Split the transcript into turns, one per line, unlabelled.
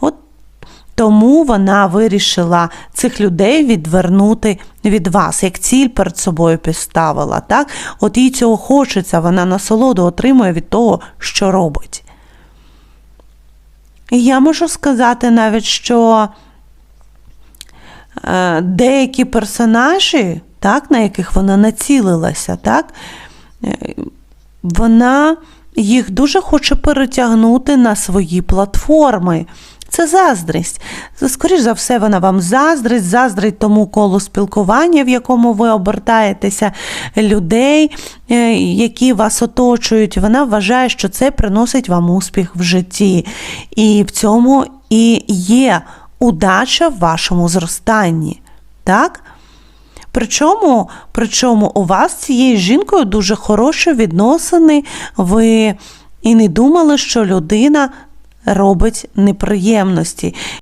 От тому вона вирішила цих людей відвернути від вас, як ціль перед собою підставила. Так? От їй цього хочеться, вона насолоду отримує від того, що робить. І я можу сказати навіть, що е, деякі персонажі, так, на яких вона націлилася, так, е, вона їх дуже хоче перетягнути на свої платформи. Це заздрість. Скоріш за все, вона вам заздрить, заздрить тому колу спілкування, в якому ви обертаєтеся, людей, е, які вас оточують. Вона вважає, що це приносить вам успіх в житті. І в цьому і є удача в вашому зростанні. Так? Причому, причому у вас з цією жінкою дуже хороші відносини. Ви і не думали, що людина робить неприємності.